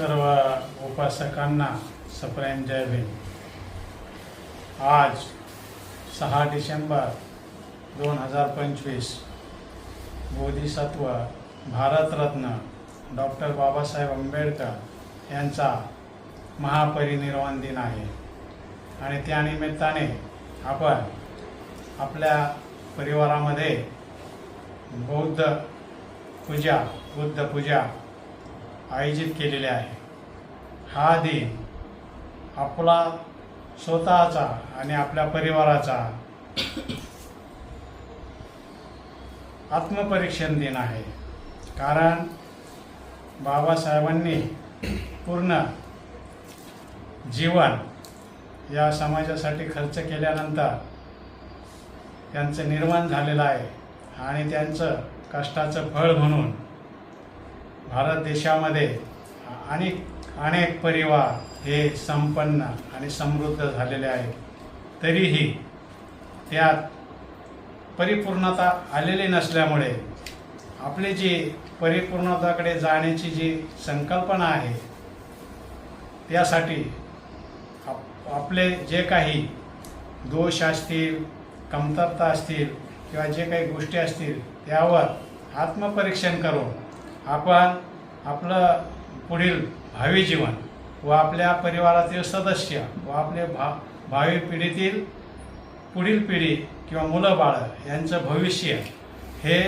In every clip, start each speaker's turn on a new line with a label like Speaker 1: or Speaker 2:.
Speaker 1: सर्व उपासकांना सप्रेम जय भीम आज सहा डिसेंबर दोन हजार पंचवीस बोधिसत्व भारतरत्न डॉक्टर बाबासाहेब आंबेडकर यांचा महापरिनिर्वाण दिन आहे. आणि त्यानिमित्ताने आपण आपल्या परिवारामध्ये बौद्ध पूजा बुद्ध पूजा आयोजित केलेले आहे. हा दिन आपला स्वतःचा आणि आपल्या परिवाराचा आत्मपरीक्षण दिन आहे. कारण बाबासाहेबांनी पूर्ण जीवन या समाजासाठी खर्च केल्यानंतर त्यांचं निर्माण झालेलं आहे आणि त्यांचं कष्टाचं फळ म्हणून भारत देशामध्ये अनेक अनेक परिवार हे संपन्न आणि समृद्ध झालेले आहेत. तरीही त्यात परिपूर्णता आलेली नसल्यामुळे आपली जी परिपूर्णताकडे जाण्याची जी संकल्पना आहे त्यासाठी आप आपले जे काही दोष असतील कमतरता असतील किंवा जे काही गोष्टी असतील त्यावर आत्मपरीक्षण करून आपण आपलं पुढील भावी जीवन व आपल्या परिवारातील सदस्य व आपले भा भावी पिढीतील पुढील पिढी किंवा मुलं बाळं यांचं भविष्य हे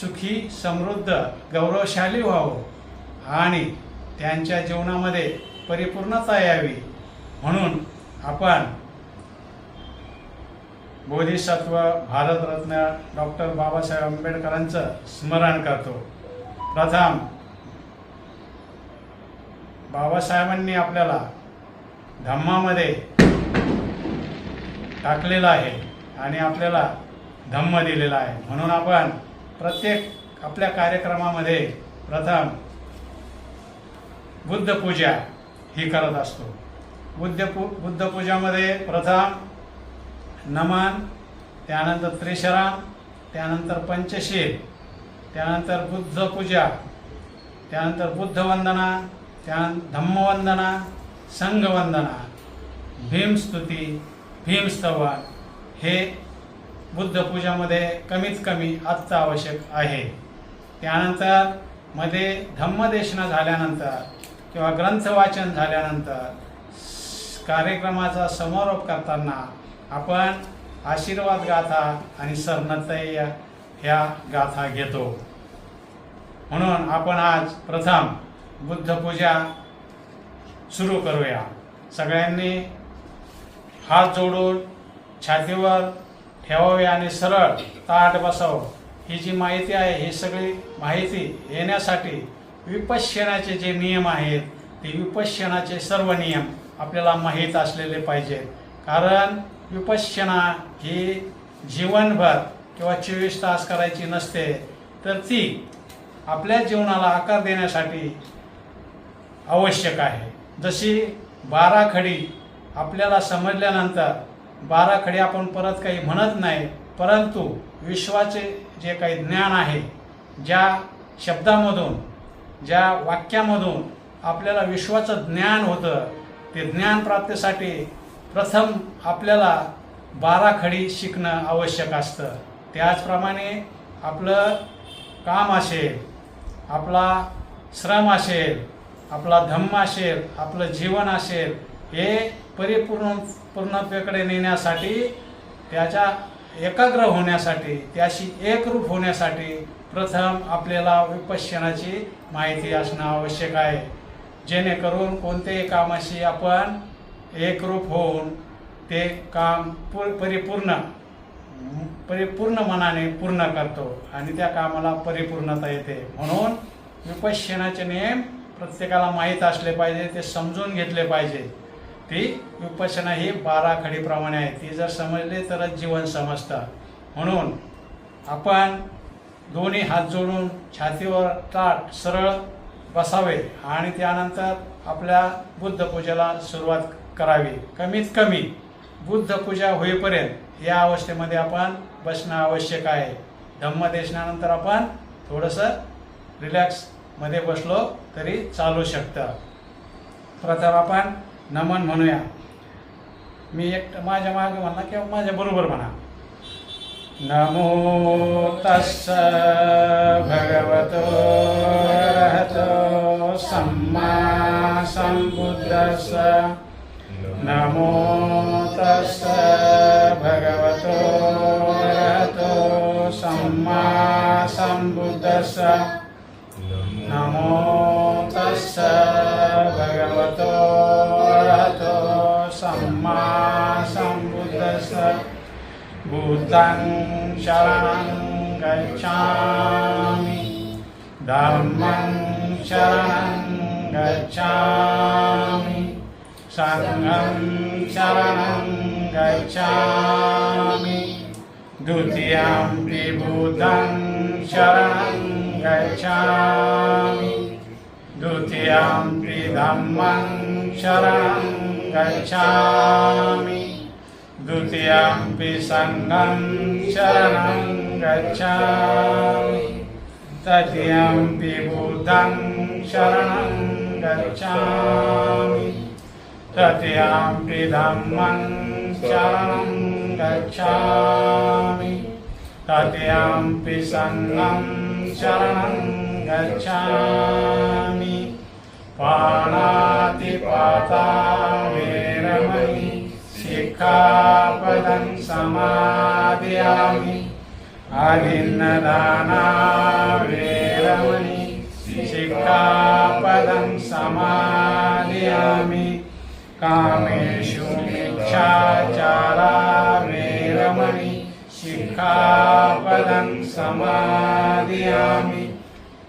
Speaker 1: सुखी समृद्ध गौरवशाली व्हावं आणि त्यांच्या जीवनामध्ये परिपूर्णता यावी. म्हणून आपण बोधिसत्व भारतरत्न डॉक्टर बाबासाहेब आंबेडकरांचं स्मरण करतो. प्रथम बाबासाहेबांनी आपल्याला धम्मामध्ये टाकलेलं आहे आणि आपल्याला धम्म दिलेला आहे. म्हणून आपण प्रत्येक आपल्या कार्यक्रमामध्ये प्रथम बुद्धपूजा ही करत असतो. बुद्ध पू बुद्धपूजामध्ये प्रथम नमन त्यानंतर त्रिशराम त्यानंतर पंचशील त्यानंतर बुद्धपूजा त्यानंतर बुद्धवंदना त्यानंतर धम्मवंदना संघवंदना भीमस्तुती भीमस्तवन हे बुद्धपूजामध्ये कमीत कमी आत्ता आवश्यक आहे. त्यानंतरमध्ये धम्मदेशना झाल्यानंतर किंवा ग्रंथवाचन झाल्यानंतर कार्यक्रमाचा समारोप करताना आपण आशीर्वाद गाथा आणि सरनतय ह्या गाथा घेतो. म्हणून आपण आज प्रथम बुद्धपूजा सुरू करूया. सगळ्यांनी हात जोडून छातीवर ठेवावे आणि सरळ ताट बसावं. ही जी माहिती आहे ही सगळी माहिती येण्यासाठी विपश्यनाचे जे नियम आहेत ते विपश्यनाचे सर्व नियम आपल्याला माहीत असलेले पाहिजेत. कारण विपश्यना ही जीवनभर किंवा चोवीस तास करायची नसते तर ती आपल्या जीवनाला आकार देण्यासाठी आवश्यक आहे. जशी बारा खडी आपल्याला समजल्यानंतर बारा खडी आपण परत काही म्हणत नाही परंतु विश्वाचे जे काही ज्ञान आहे ज्या शब्दामधून ज्या वाक्यामधून आपल्याला विश्वाचं ज्ञान होतं ते ज्ञान प्राप्तीसाठी प्रथम आपल्याला बारा खडी शिकणं आवश्यक असतं. त्याचप्रमाणे आपलं काम असेल आपला श्रम असेल आपला धम्म असेल आपलं जीवन असेल हे परिपूर्ण पूर्णत्वेकडे नेण्यासाठी त्याच्या एकाग्र होण्यासाठी त्याशी एकरूप होण्यासाठी प्रथम आपल्याला विपश्यनाची माहिती असणं आवश्यक आहे. जेणेकरून कोणत्याही कामाशी आपण एकरूप होऊन ते काम पु परिपूर्ण परिपूर्ण मनाने पूर्ण करतो आणि त्या कामाला परिपूर्णता येते. म्हणून विपश्यनाचे नियम प्रत्येकाला माहीत असले पाहिजे ते समजून घेतले पाहिजे. ती विपश्यना ही बारा खडीप्रमाणे आहे. ती जर समजली तरच जीवन समजतं. म्हणून आपण दोन्ही हात जोडून छातीवर ताट सरळ बसावे आणि त्यानंतर आपल्या बुद्धपूजेला सुरुवात करावी. कमीत कमी बुद्ध पूजा होईपर्यंत या अवस्थेमध्ये आपण बसणं आवश्यक आहे. धम्मदेशनानंतर आपण थोडंसं रिलॅक्समध्ये बसलो तरी चालू शकतं. प्रथम आपण नमन म्हणूया. मी एक माझ्या मागे म्हणा किंवा माझ्या बरोबर म्हणा. नमो तस्स भगवतो रहतो सम्मा संबुद्धस
Speaker 2: नमो
Speaker 1: तस्स भगवतो रहतो सम्मा सम्बुद्धस्स
Speaker 2: नमो
Speaker 1: तस्स भगवतो रहतो सम्मा सम्बुद्धस्स बुद्धं शरणं गच्छामि धम्मं शरणं गच्छामि। सङ्घं शरणं गच्छामि द्वितीयं बुद्धं शरणं गच्छामि द्वितीयं धम्मं शरणं गच्छामि द्वितीयम्पि सङ्गं शरणं गच्छामि तृतीयम्पि बुद्धं शरणं गच्छामि
Speaker 2: तृतीयम्पि धम्मं शरणं गच्छामि।
Speaker 1: तृतीयम्पि सङ्गं शरणं गच्छामि। पाणातिपाता वेरमणि शिखापदं समादयामि। अभिन्नदाना वेरमणि शिक्षापदं समादयामि। कामेषु मिच्छाचारा वेरमणि शिक्षापदं समादयामि।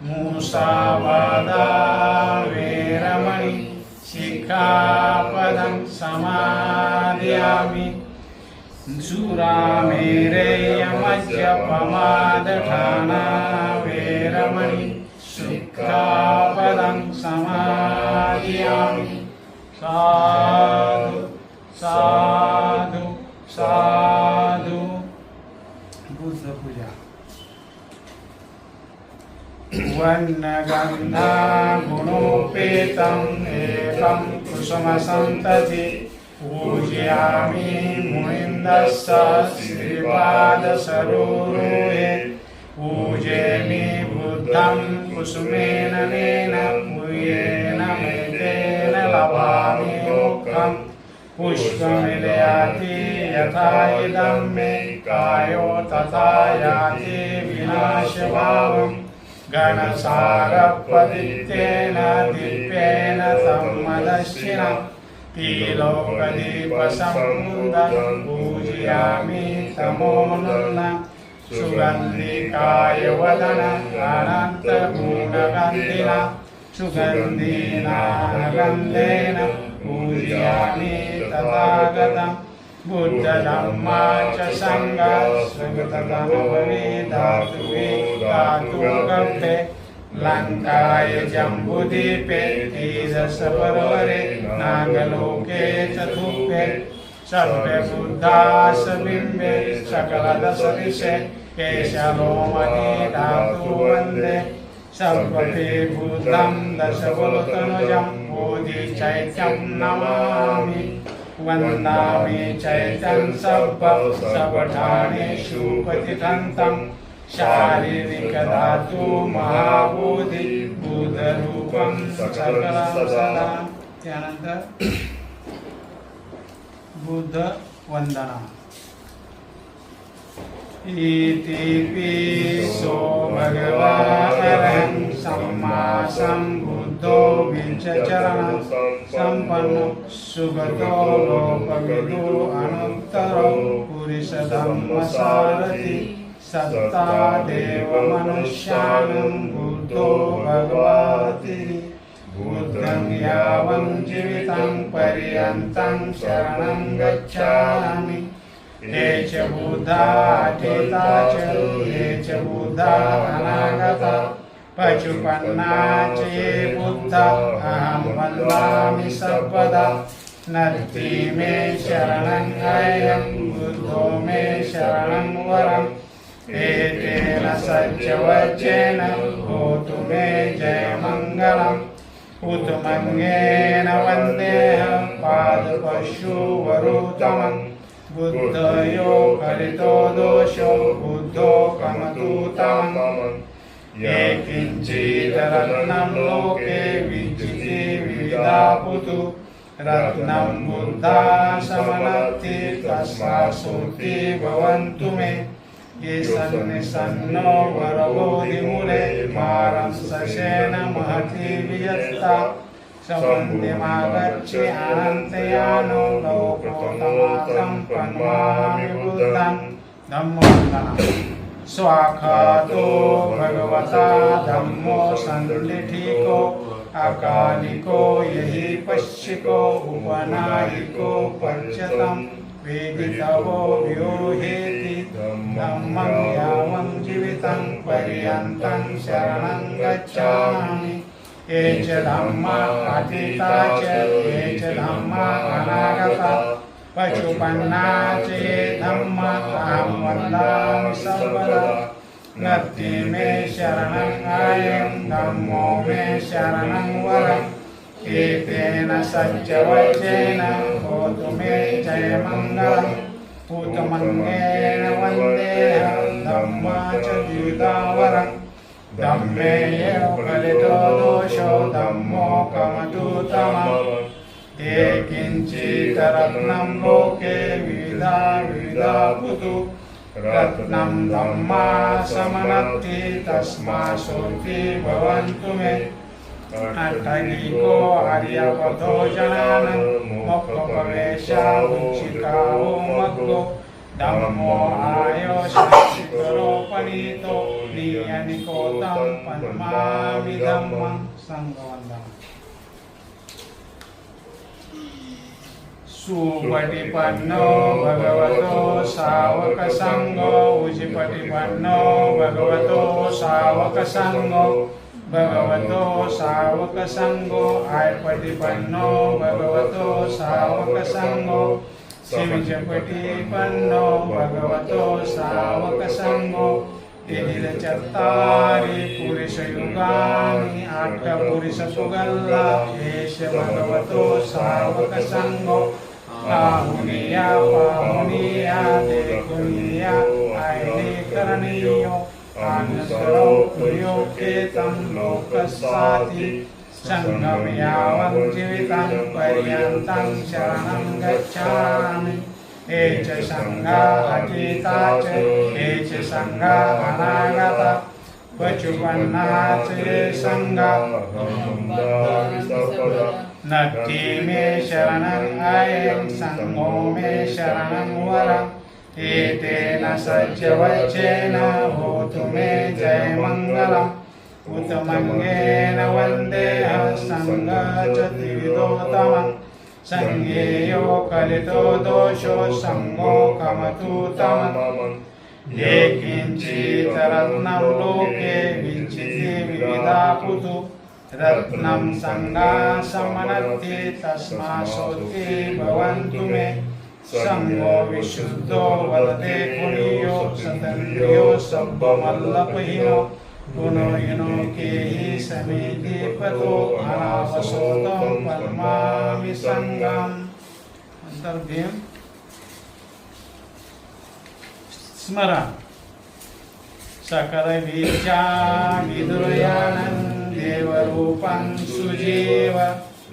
Speaker 1: मूसावादा वेरमणि शिक्षापदं समादयामि। सुरामेरेयमज्जपमादठाना वेरमणि शिक्षापदं समादयामि। साधु साधु साधु बुद्धपूजा वन्नगन्धा गुणोपेतम् एकं कुसुमसन्तति पूजयामि मुनिन्दस्य श्रीपादसरोरुहे। पूजयामि बुद्धं कुसुमेन नेन मुयेन मेतेन लभामि मोक्षम् पुष्पमिलयाति यथा इदं मे कायो तथा याति विनाशभावम्। गणसारपदित्येन दीपेन सम्मदशिन तिलोकदीपसमुदं पूजयामि तमोनुन्न
Speaker 2: सुगन्धिकाय वदन अनन्तगुणगन्धिना
Speaker 1: सुगन्धीनागन्धेन पूजयामि तथागतम् बुद्धधम्मा च सङ्गा
Speaker 2: लङ्काय जम्बुदीपे तेजसपरवरे नागलोके चतुर्भे
Speaker 1: सर्वबुद्धासबिम्बे सकलदशदिशे केशलोमने धातु वन्दे सर्वते बुद्धं दशबुलतनुजं बोधिचैत्यं नमामि। वन्दामि चैतं सब्ब सपठानेषु पतितन्तं शारीरिकधातु महाबोधि बुधरूपं सकलं सदा त्यानंतर बुद्ध वंदना इतिपिसो भगवानरहं सम्मा सम्बुद्धो विंशचरणं
Speaker 2: सम्पन्नो
Speaker 1: सुगतो लोकविदो अनुत्तरो पुरुषधम्मसारथि सत्ता देवमनुष्यानं बुद्धो भगवति
Speaker 2: बुद्धं यावं जीवितं पर्यन्तं शरणं गच्छामि ये च बुद्धा चेता च ये च बुद्धा अनागता
Speaker 1: ปัจจุปันนาเจพุทธะอะหังวันวามิสัพพะทังนัตติเมชรณังไอยังพุทโธเมชรณังวรัง
Speaker 2: เอเตนะสัจวัจเจนะโหตุเมเจมังกลังอุตมังเงนะวันเตหังปาดปชูวรุตมัง
Speaker 1: บุตโตโยคริโตโดโชบุตโตกามตุตัง
Speaker 2: เย चेदरत्नं लोके विद्युते विदापुतु
Speaker 1: रत्नं बुद्धा समनत्ति तस्मासुति भवन्तु मे ये सन्नि सन्नो वरवोदिमुले मारं सशेन महति वियत्ता समन्यमागच्छे अनन्तयानो लोकोतमातं पन्मामि बुद्धं धम्मोत्तमम् स्वाखातो भगवता धम्मो सन्निधिको
Speaker 2: अकालिको यही पश्चिको उपनायिको पर्यतम्
Speaker 1: वेदितवो व्योहेति
Speaker 2: धम्मं यावं जीवितं पर्यन्तं शरणं गच्छामि
Speaker 1: ये च धम्मा अतीता च ये च धम्मा अनागता ปัจจุปันนาเจธรรมะธรรมันดังสัมปดา
Speaker 2: นัตติเมชรนังอายังธัมโมเมชรนังวรังเอเตนะสัจจวัจเจนะโหตุเมใจมังกลัง
Speaker 1: พุทธมังเงนะวันเตหังธัมมาจยุตาวรัง
Speaker 2: ดัมเมเยวกะลิโตโดโชธัมโมกะมะตุตมะ
Speaker 1: Ekinci darat nam loke wida wida butu
Speaker 2: rat nam dhamma samanati tasma sorti bawan tume atani ko arya pato jana mokko pamesha uncita umatku
Speaker 1: dhammo ayo shanti karo panito niyani tampan tam panma vidamma sanggawan Supatipanno bhagavato savaka sangho Ujipatipanno bhagavato savaka sangho Bhagavato savaka sangho Aipatipanno bhagavato savaka sangho Pano bhagavato savaka sangho
Speaker 2: Tidil chattari purisa yugani Atta purisa sugalla Esha bhagavato savaka sangho आहुनिया पाहुनिया देखुनिया आयने करणीयो अनुसरो प्रियो केतं लोकसाति संगम यावं जीवितं पर्यन्तं शरणं गच्छामि।
Speaker 1: हे च सङ्गा अतीता च हे च सङ्गा अनागता क्वचुपन्ना च सङ्गा नक्की मे शरणं अयं सङ्गो मे शरणं वरम् एतेन सज्जवचेन होतु मे जयमङ्गलम्
Speaker 2: उत मङ्गेन वन्देह सङ्गचतिविदोतमम्
Speaker 1: सङ्गेयो कलितो दोषो सङ्गो कमतु
Speaker 2: तमम्
Speaker 1: किञ्चित् किञ्चितरत्नं लोके विचिति विविधा कुतु Ratnam sangna samanati tasma soti bhavantu me
Speaker 2: Sangho visuddho varate puniyo satanriyo sabba mallapahino Puno yino kehi samiti pato anavasotam palmami sangam
Speaker 1: Antarbhim Smaran. Sakarai vijja viduryananda देवरूपं Sujeev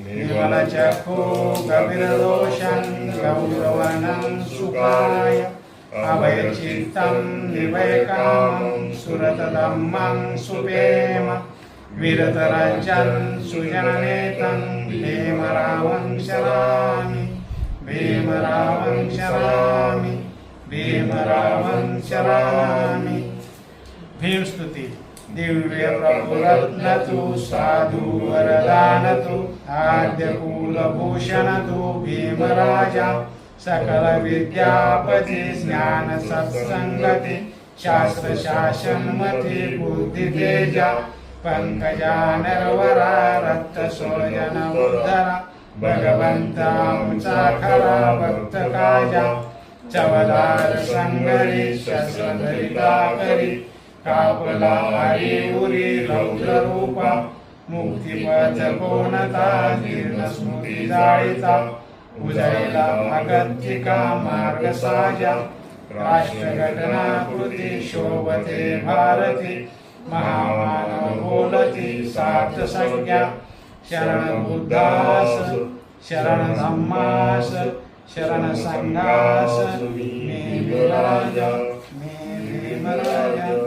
Speaker 2: निर्मलचक्षो गभीरदोषं गौरवनं सुखाय अभयचित्तं निर्भयकामं सुरतदम्मं सुपेम विरतरञ्जं सुजननेतं भीमरावं शरामि
Speaker 1: भीमरावं शरामि भीमरावं शरामि भीमस्तुति दिव्य प्रभुरत्न तु साधु वरदान तु आद्यकूलभूषण तु भीमराजा सकल विद्यापति ज्ञान सत्सङ्गति शास्त्रशासन्मति बुद्धितेजा पङ्कजानर्वरा रक्तशोयनोद्धर
Speaker 2: भगवन्तां खरा भक्तकाजा
Speaker 1: चवदार सङ्गरि शस्त्रधरिताकरि कापला आई उरी रौद्र रूपा मुक्तिपथ कोणता जीर्ण स्मृती जाळीता
Speaker 2: उजळला भगत्तिका मार्ग साजा. राष्ट्रघटना कृती शोभते भारती.
Speaker 1: महामानव बोलती सार्थ संज्ञा. शरण बुद्धास शरण धम्मास शरण संघास मी विराज मी भीमराजा